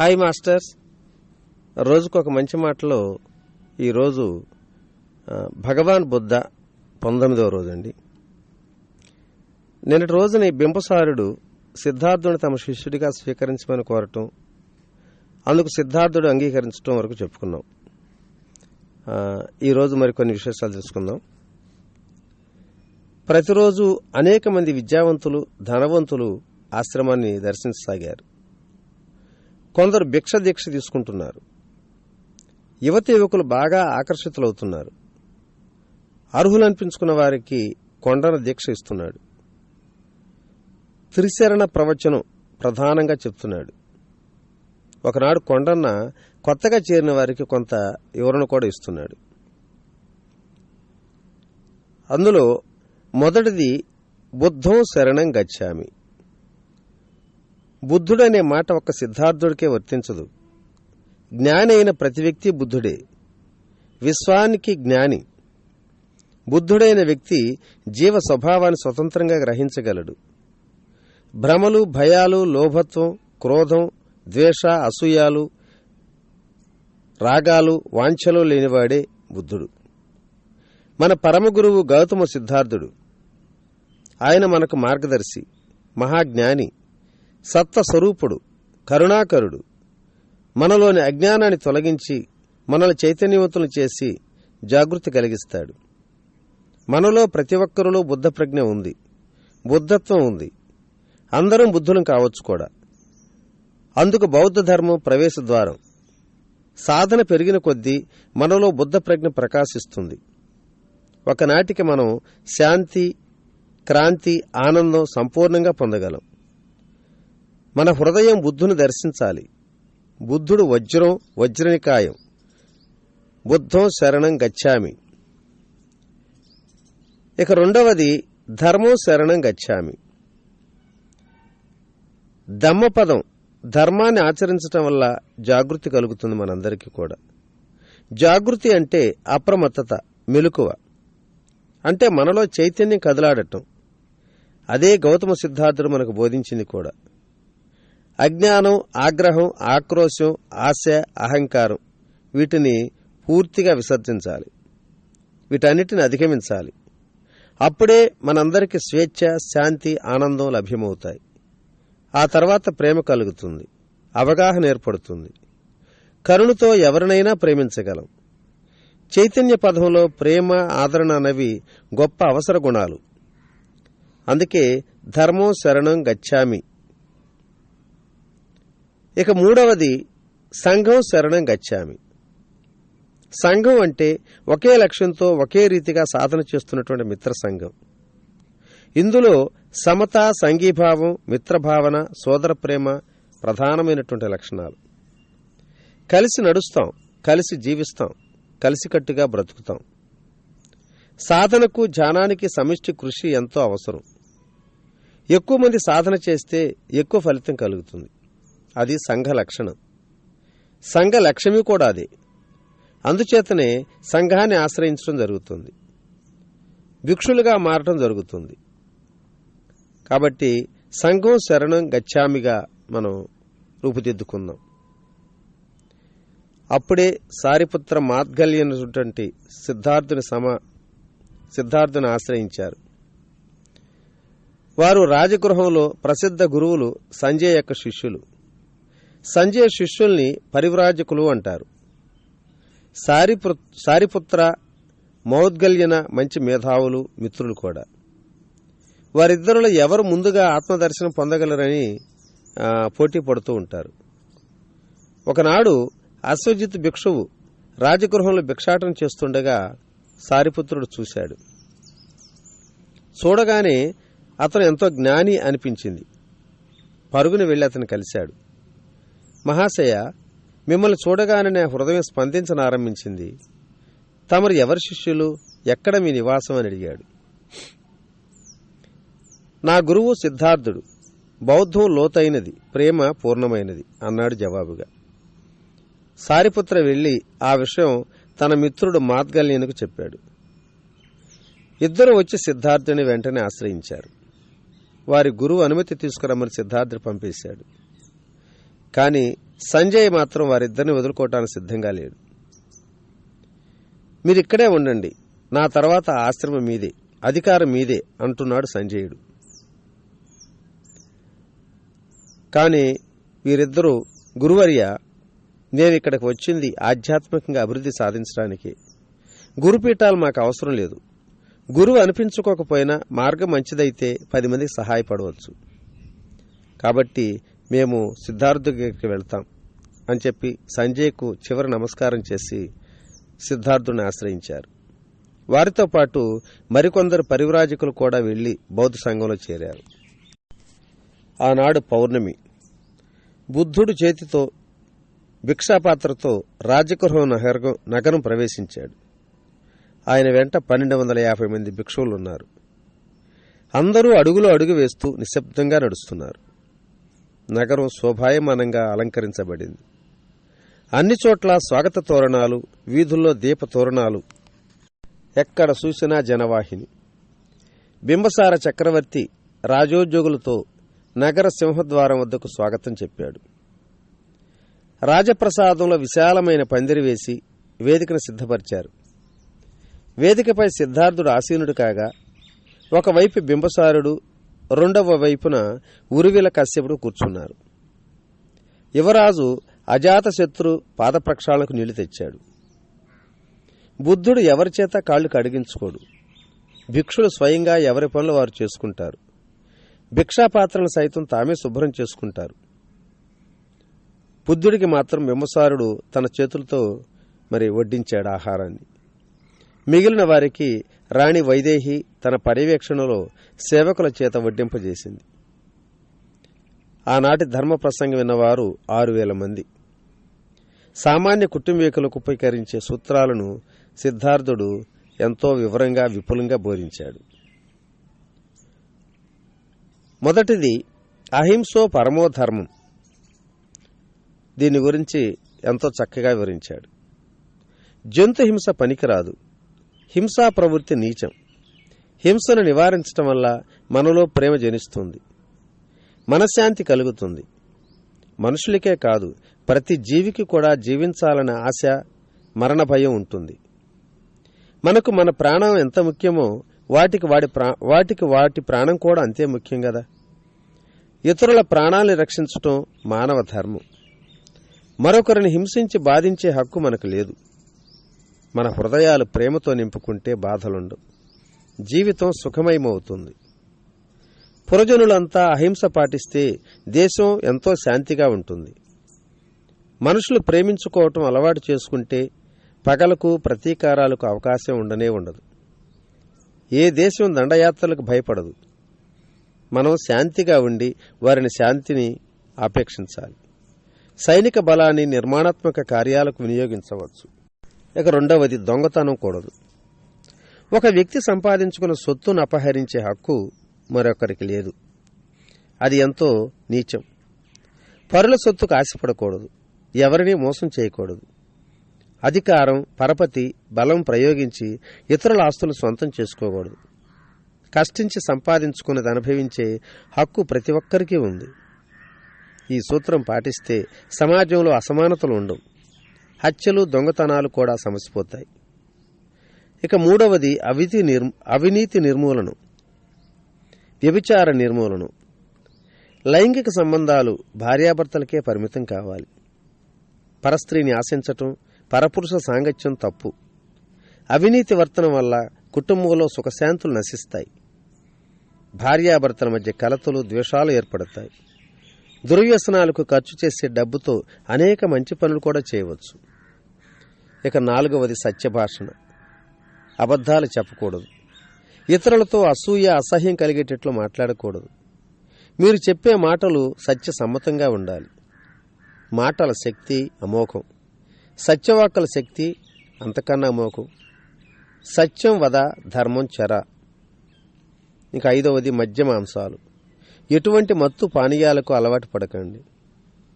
Hi masters. రోజుకు ఒక మంచి మాటలో ఈరోజు భగవాన్ బుద్ధ పంతొమ్మిదవ రోజండి. నిన్నటి రోజున బింబసారుడు సిద్ధార్థుని తమ శిష్యుడిగా స్వీకరించమని కోరటం అందుకు సిద్ధార్థుడు అంగీకరించడం వరకు చెప్పుకున్నాం. ఈరోజు మరికొన్ని విశేషాలు తెలుసుకుందాం. ప్రతిరోజు అనేక మంది విద్యావంతులు ధనవంతులు ఆశ్రమాన్ని దర్శించసాగారు. కొందరు భిక్ష దీక్ష తీసుకుంటున్నారు. యువతి యువకులు బాగా ఆకర్షితులవుతున్నారు. అర్హులనిపించుకున్న వారికి కొండన దీక్ష ఇస్తున్నాడు. త్రిశరణ ప్రవచనం ప్రధానంగా చెప్తున్నాడు. ఒకనాడు కొండన్న కొత్తగా చేరిన వారికి కొంత వివరణ కూడా ఇస్తున్నాడు. అందులో మొదటిది బుద్ధం శరణం గచ్చామి. బుద్ధుడనే మాట ఒక్క సిద్ధార్థుడికే వర్తించదు. జ్ఞాని అయిన ప్రతి వ్యక్తి బుద్ధుడే. విశ్వానికి జ్ఞాని. బుద్ధుడైన వ్యక్తి జీవ స్వభావాన్ని స్వతంత్రంగా గ్రహించగలడు. భ్రమలు భయాలు లోభత్వం క్రోధం ద్వేష అసూయాలు రాగాలు వాంఛలు లేనివాడే బుద్ధుడు. మన పరమగురువు గౌతమ సిద్ధార్థుడు. ఆయన మనకు మార్గదర్శి మహాజ్ఞాని. సత్వస్వరూపుడు కరుణాకరుడు. మనలోని అజ్ఞానాన్ని తొలగించి మనల్ని చైతన్యవంతులు చేసి జాగృతి కలిగిస్తాడు. మనలో ప్రతి ఒక్కరిలో బుద్ధ ప్రజ్ఞ ఉంది. బుద్ధత్వం ఉంది. అందరం బుద్ధులం కావచ్చు కూడా. అందుకు బౌద్ధ ధర్మం ప్రవేశ ద్వారం. సాధన పెరిగిన కొద్దీ మనలో బుద్ధ ప్రజ్ఞ ప్రకాశిస్తుంది. ఒకనాటికి మనం శాంతి క్రాంతి ఆనందం సంపూర్ణంగా పొందగలం. మన హృదయం బుద్ధుని దర్శించాలి. బుద్ధుడు వజ్రం వజ్రనికాయం. బుద్ధం శరణం గచ్చామి. ఇక రెండవది ధర్మం శరణం గచ్చామి. దమ్మపదం ధర్మాన్ని ఆచరించటం వల్ల జాగృతి కలుగుతుంది మనందరికీ కూడా. జాగృతి అంటే అప్రమత్తత మెలకువ. అంటే మనలో చైతన్యం కదలాడటం. అదే గౌతమ సిద్ధార్థుడు మనకు బోధించింది కూడా. అజ్ఞానం ఆగ్రహం ఆక్రోశం ఆశ అహంకారం వీటిని పూర్తిగా విసర్జించాలి. వీటన్నిటిని అధిగమించాలి. అప్పుడే మనందరికీ స్వేచ్ఛ శాంతి ఆనందం లభ్యమవుతాయి. ఆ తర్వాత ప్రేమ కలుగుతుంది. అవగాహన ఏర్పడుతుంది. కరుణతో ఎవరినైనా ప్రేమించగలం. చైతన్య పదంలో ప్రేమ ఆదరణ అనేవి గొప్ప అవసర గుణాలు. అందుకే ధర్మం శరణం గచ్చామి ఇక మూడవది సంఘం శరణం గచ్చామి. సంఘం అంటే ఒకే లక్ష్యంతో ఒకే రీతిగా సాధన చేస్తున్నటువంటి మిత్ర సంఘం. ఇందులో సమత సంఘీభావం మిత్రభావన సోదర ప్రేమ ప్రధానమైనటువంటి లక్షణాలు. కలిసి నడుస్తాం కలిసి జీవిస్తాం కలిసికట్టుగా బ్రతుకుతాం. సాధనకు ధ్యానానికి సమిష్టి కృషి ఎంతో అవసరం. ఎక్కువ మంది సాధన చేస్తే ఎక్కువ ఫలితం కలుగుతుంది. అది సంఘ లక్షణం. సంఘ లక్ష్మి కూడా అదే. అందుచేతనే సంఘాన్ని ఆశ్రయించడం జరుగుతుంది. భిక్షులుగా మారటం జరుగుతుంది. కాబట్టి సంఘం శరణం గచ్చామిగా మనం రూపుదిద్దుకుందాం. అప్పుడే సారిపుత్ర మాద్గల్యనటువంటి సిద్ధార్థుని సమ సిద్ధార్థుని ఆశ్రయించారు. వారు రాజగృహంలో ప్రసిద్ధ గురువులు సంజయ్ యొక్క శిష్యులు. సంజయ్ శిష్యుల్ని పరివ్రాజకులు అంటారు. సారిపు సారిపుత్ర మౌద్గల్యన మంచి మేధావులు మిత్రులు కూడా. వారిద్దరిలో ఎవరు ముందుగా ఆత్మదర్శనం పొందగలరని పోటీ పడుతూ ఉంటారు. ఒకనాడు అశ్వజిత్ భిక్షువు రాజగృహంలో భిక్షాటన చేస్తుండగా సారిపుత్రుడు చూశాడు. చూడగానే అతను ఎంతో జ్ఞాని అనిపించింది. పరుగున వెళ్ళి అతను కలిశాడు. మహాశయ మిమ్మల్ని చూడగానే నా హృదయం స్పందించనారంభించింది. తమరు ఎవరి శిష్యులు? ఎక్కడ మీ నివాసం అని అడిగాడు. నా గురువు సిద్ధార్థుడు. బౌద్ధం లోతైనది ప్రేమ పూర్ణమైనది అన్నాడు జవాబుగా. సారిపుత్ర వెళ్ళి ఆ విషయం తన మిత్రుడు మాద్గల్యనుకు చెప్పాడు. ఇద్దరు వచ్చి సిద్ధార్థుని వెంటనే ఆశ్రయించారు. వారి గురువు అనుమతి తీసుకురమ్మని సిద్ధార్థుడు పంపేశాడు. కానీ సంజయ్ మాత్రం వారిద్దరిని వదులుకోవటానికి సిద్ధంగా లేడు. మీరు ఇక్కడే ఉండండి. నా తర్వాత ఆశ్రమం మీదే అధికారం మీదే అంటున్నాడు సంజయుడు. కానీ వీరిద్దరూ గురువర్య నేను ఇక్కడికి వచ్చింది ఆధ్యాత్మికంగా అభివృద్ధి సాధించడానికి. గురుపీఠాలు మాకు అవసరం లేదు. గురువు అనిపించుకోకపోయినా మార్గం మంచిదైతే పది మందికి సహాయపడవచ్చు. కాబట్టి మేము సిద్ధార్థుడికి వెళ్తాం అని చెప్పి సంజయ్కు చివరి నమస్కారం చేసి సిద్ధార్థుని ఆశ్రయించారు. వారితో పాటు మరికొందరు పరివ్రాజకులు కూడా వెళ్ళి బౌద్ధ సంఘంలో చేరారు. ఆనాడు పౌర్ణమి. బుద్ధుడు చేతితో భిక్షాపాత్రతో రాజగృహం నగరం నగరం ప్రవేశించాడు. ఆయన వెంట పన్నెండు వందల యాభై మంది భిక్షువులు ఉన్నారు అందరూ అడుగులో అడుగు వేస్తూ నిశ్శబ్దంగా నడుస్తున్నారు. నగరం శోభాయమానంగా అలంకరించబడింది. అన్ని చోట్ల స్వాగత తోరణాలు వీధుల్లో దీప తోరణాలు ఎక్కడ చూసినా జనవాహిని. బింబసార చక్రవర్తి రాజోద్యోగులతో నగర సింహద్వారం వద్దకు స్వాగతం చెప్పాడు. రాజప్రసాదంలో విశాలమైన పందిరి వేసి వేదికను సిద్ధపరిచారు. వేదికపై సిద్ధార్థుడు ఆసీనుడు కాగా ఒకవైపు బింబసారుడు రెండవ వైపున ఉరివిల కశ్యపుడు కూర్చున్నారు. యువరాజు అజాతశత్రు పాదప్రక్షాళనకు నీళ్ళు తెచ్చాడు. బుద్ధుడు ఎవరి చేత కాళ్ళు కడిగించుకోడు. భిక్షులు స్వయంగా ఎవరి పనులు వారు చేసుకుంటారు. భిక్షాపాత్రను సైతం తామే శుభ్రం చేసుకుంటారు. బుద్ధుడికి మాత్రం బింబసారుడు తన చేతులతో మరి వడ్డించాడు ఆహారాన్ని. మిగిలిన వారికి రాణి వైదేహి తన పర్యవేక్షణలో సేవకుల చేత వడ్డింపజేసింది. ఆనాటి ధర్మ ప్రసంగం విన్నవారు ఆరు వేల మంది. సామాన్య కుటుంబీకులకు ఉపకరించే సూత్రాలను సిద్ధార్థుడు ఎంతో వివరంగా విపులంగా బోధించాడు. మొదటిది అహింసో పరమోధర్మం దీని గురించి ఎంతో చక్కగా వివరించాడు. జంతు హింస పనికిరాదు. హింసా ప్రవృత్తి నీచం. హింసను నివారించటం వల్ల మనలో ప్రేమ జనిస్తుంది. మనశ్శాంతి కలుగుతుంది. మనుషులకే కాదు ప్రతి జీవికి కూడా జీవించాలనే ఆశ మరణ భయం ఉంటుంది. మనకు మన ప్రాణం ఎంత ముఖ్యమో వాటికి వాడి వాటికి వాటి ప్రాణం కూడా అంతే ముఖ్యం కదా ఇతరుల ప్రాణాల్ని రక్షించటం మానవ ధర్మం. మరొకరిని హింసించి బాధించే హక్కు మనకు లేదు. మన హృదయాలు ప్రేమతో నింపుకుంటే బాధలుండవు. జీవితం సుఖమయమవుతుంది. పురజనులంతా అహింస పాటిస్తే దేశం ఎంతో శాంతిగా ఉంటుంది. మనుషులు ప్రేమించుకోవటం అలవాటు చేసుకుంటే పగలకు ప్రతీకారాలకు అవకాశం ఉండనే ఉండదు. ఏ దేశం దండయాత్రలకు భయపడదు. మనం శాంతిగా ఉండి వారిని శాంతిని ఆపేక్షించాలి. సైనిక బలాన్ని నిర్మాణాత్మక కార్యాలకు వినియోగించవచ్చు. ఇక రెండవది దొంగతనం కూడదు. ఒక వ్యక్తి సంపాదించుకున్న సొత్తును అపహరించే హక్కు మరొకరికి లేదు. అది ఎంతో నీచం. పరుల సొత్తుకు ఆశపడకూడదు. ఎవరినీ మోసం చేయకూడదు. అధికారం పరపతి బలం ప్రయోగించి ఇతరుల ఆస్తులు సొంతం చేసుకోకూడదు. కష్టించి సంపాదించుకున్నది అనుభవించే హక్కు ప్రతి ఒక్కరికి ఉంది. ఈ సూత్రం పాటిస్తే సమాజంలో అసమానతలు ఉండవు. హత్యలు దొంగతనాలు కూడా సమసిపోతాయి. ఇక మూడవది అవితి నిర్ అవినీతి నిర్మూలన. వ్యభిచార నిర్మూలన. లైంగిక సంబంధాలు భార్యాభర్తలకే పరిమితం కావాలి. పరస్త్రీని ఆశించటం పరపురుష సాంగత్యం తప్పు. అవినీతి వర్తనం వల్ల కుటుంబంలో సుఖశాంతులు నశిస్తాయి. భార్యాభర్తల మధ్య కలతలు ద్వేషాలు ఏర్పడతాయి. దుర్వ్యసనాలకు ఖర్చు చేసే డబ్బుతో అనేక మంచి పనులు కూడా చేయవచ్చు. ఇక నాలుగవది సత్యభాషణ అబద్ధాలు చెప్పకూడదు. ఇతరులతో అసూయ అసహ్యం కలిగేటట్లు మాట్లాడకూడదు. మీరు చెప్పే మాటలు సత్య సమ్మతంగా ఉండాలి. మాటల శక్తి అమోఘం. సత్యవాక్కల శక్తి అంతకన్నా అమోఘం. సత్యం వద ధర్మం చెర. ఇంకా ఐదవది మద్యమాంసాలు ఎటువంటి మత్తు పానీయాలకు అలవాటు పడకండి.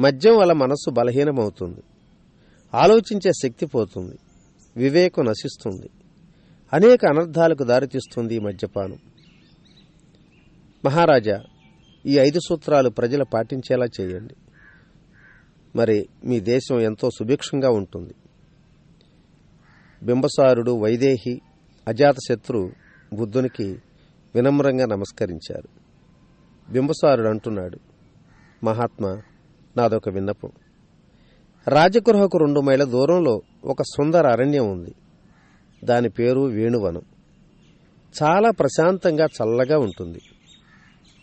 మద్యం వల్ల మనస్సు బలహీనమవుతుంది. ఆలోచించే శక్తి పోతుంది. వివేకం నశిస్తుంది. అనేక అనర్థాలకు దారితీస్తుంది ఈ మద్యపానం. మహారాజా ఈ ఐదు సూత్రాలు ప్రజలు పాటించేలా చేయండి. మరి మీ దేశం ఎంతో సుభిక్షంగా ఉంటుంది. బింబసారుడు వైదేహి అజాతశత్రు బుద్ధునికి వినమ్రంగా నమస్కరించారు. బింబసారుడు అంటున్నాడు మహాత్మా నాదొక విన్నపం. రాజగృహకు రెండు మైళ్ళ దూరంలో ఒక సుందర అరణ్యం ఉంది. దాని పేరు వేణువనం. చాలా ప్రశాంతంగా చల్లగా ఉంటుంది.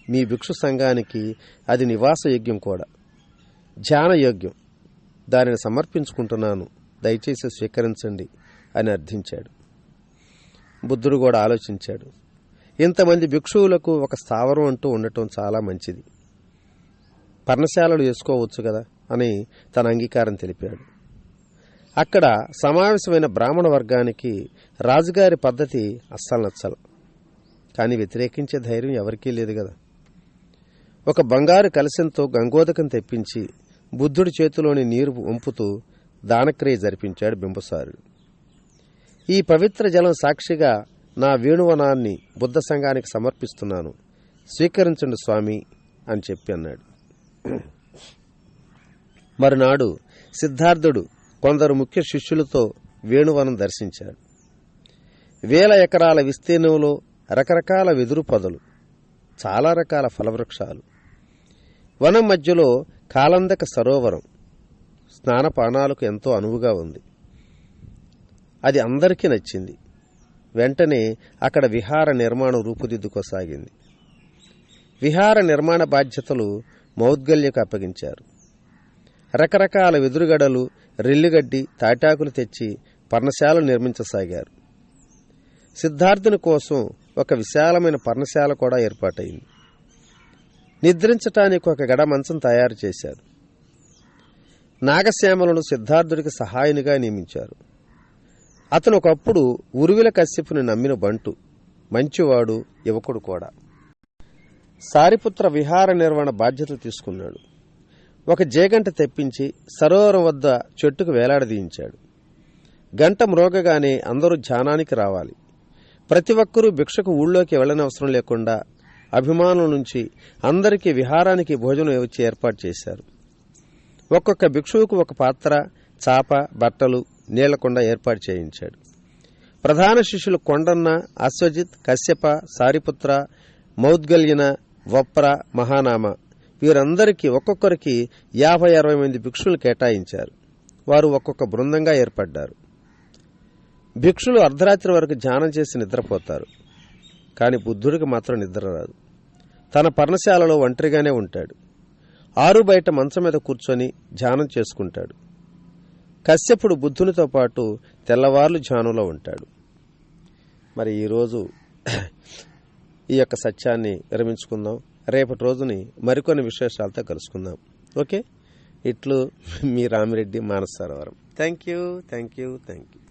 మీ భిక్షు సంఘానికి అది నివాసయోగ్యం కూడా. ధ్యానయోగ్యం దానిని సమర్పించుకుంటున్నాను. దయచేసి స్వీకరించండి అని అర్థించాడు. బుద్ధుడు కూడా ఆలోచించాడు. ఇంతమంది భిక్షువులకు ఒక స్థావరం అంటూ ఉండటం చాలా మంచిది. పర్ణశాలలు వేసుకోవచ్చు కదా. అని తన అంగీకారం తెలిపాడు. అక్కడ సమావేశమైన బ్రాహ్మణ వర్గానికి రాజుగారి పద్ధతి అస్సలు నచ్చల. కానీ వ్యతిరేకించే ధైర్యం ఎవరికీ లేదు కదా. ఒక బంగారు కలశంతో గంగోదకం తెప్పించి బుద్ధుడి చేతిలోని నీరు వంపుతూ దానక్రియ జరిపించాడు బింబసారుడు. ఈ పవిత్ర జలం సాక్షిగా నా వేణువనాన్ని బుద్ధ సంఘానికి సమర్పిస్తున్నాను. స్వీకరించండి స్వామి అని చెప్పి అన్నాడు. మరునాడు సిద్ధార్థుడు కొందరు ముఖ్య శిష్యులతో వేణువనం దర్శించాడు. వేల ఎకరాల విస్తీర్ణంలో రకరకాల వెదురు పొదలు చాలా రకాల ఫలవృక్షాలు. వనం మధ్యలో కాలందక సరోవరం స్నానపానాలకు ఎంతో అనువుగా ఉంది. అది అందరికీ నచ్చింది. వెంటనే అక్కడ విహార నిర్మాణం రూపుదిద్దుకోసాగింది. విహార నిర్మాణ బాధ్యతలు మౌద్గల్యకు అప్పగించారు. రకరకాల వెదురుగడలు రెల్లిగడ్డి తాటాకులు తెచ్చి పర్ణశాలను నిర్మించసాగారు. సిద్ధార్థుని కోసం ఒక విశాలమైన పర్ణశాల కూడా ఏర్పాటైంది నిద్రించటానికి ఒక గడ మంచం తయారు చేశారు. నాగశ్యామలను సిద్ధార్థుడికి సహాయునిగా నియమించారు. అతను ఒకప్పుడు ఉరువిల కశ్యపుని నమ్మిన బంటు మంచివాడు యువకుడు కూడా. సారిపుత్ర విహార నిర్వహణ బాధ్యతలు తీసుకున్నాడు. ఒక జేగంట తెప్పించి సరోవరం వద్ద చెట్టుకు వేలాడదీయించాడు గంట మ్రోగగానే అందరూ ధ్యానానికి రావాలి. ప్రతి ఒక్కరూ భిక్షకు ఊళ్ళోకి వెళ్ళనవసరం లేకుండా అభిమానుల నుంచి అందరికీ విహారానికి భోజనం వచ్చి ఏర్పాటు చేశారు. ఒక్కొక్క భిక్షువుకు ఒక పాత్ర చాప బట్టలు నీళ్ళకొండ ఏర్పాటు చేయించాడు. ప్రధాన శిష్యులు కొండన్న అశ్వజిత్ కశ్యప సారిపుత్ర మౌద్గల్యన వప్ర మహానామ వీరందరికీ ఒక్కొక్కరికి యాభై అరవై మంది భిక్షులు కేటాయించారు. వారు ఒక్కొక్క బృందంగా ఏర్పడ్డారు. భిక్షులు అర్ధరాత్రి వరకు ధ్యానం చేసి నిద్రపోతారు. కానీ బుద్ధుడికి మాత్రం నిద్ర రాదు. తన పర్ణశాలలో ఒంటరిగానే ఉంటాడు. ఆరు బయట మంచం మీద కూర్చొని ధ్యానం చేసుకుంటాడు. కశ్యపుడు బుద్ధునితో పాటు తెల్లవార్లు ధ్యానంలో ఉంటాడు. మరి ఈరోజు ఈ యొక్క సత్యాన్ని విరమించుకుందాం. రేపటి రోజుని మరికొన్ని విశేషాలతో కలుసుకుందాం. ఓకే? ఇట్లు మీ Ramireddy Manasa Sarovaram. Thank you thank you thank you.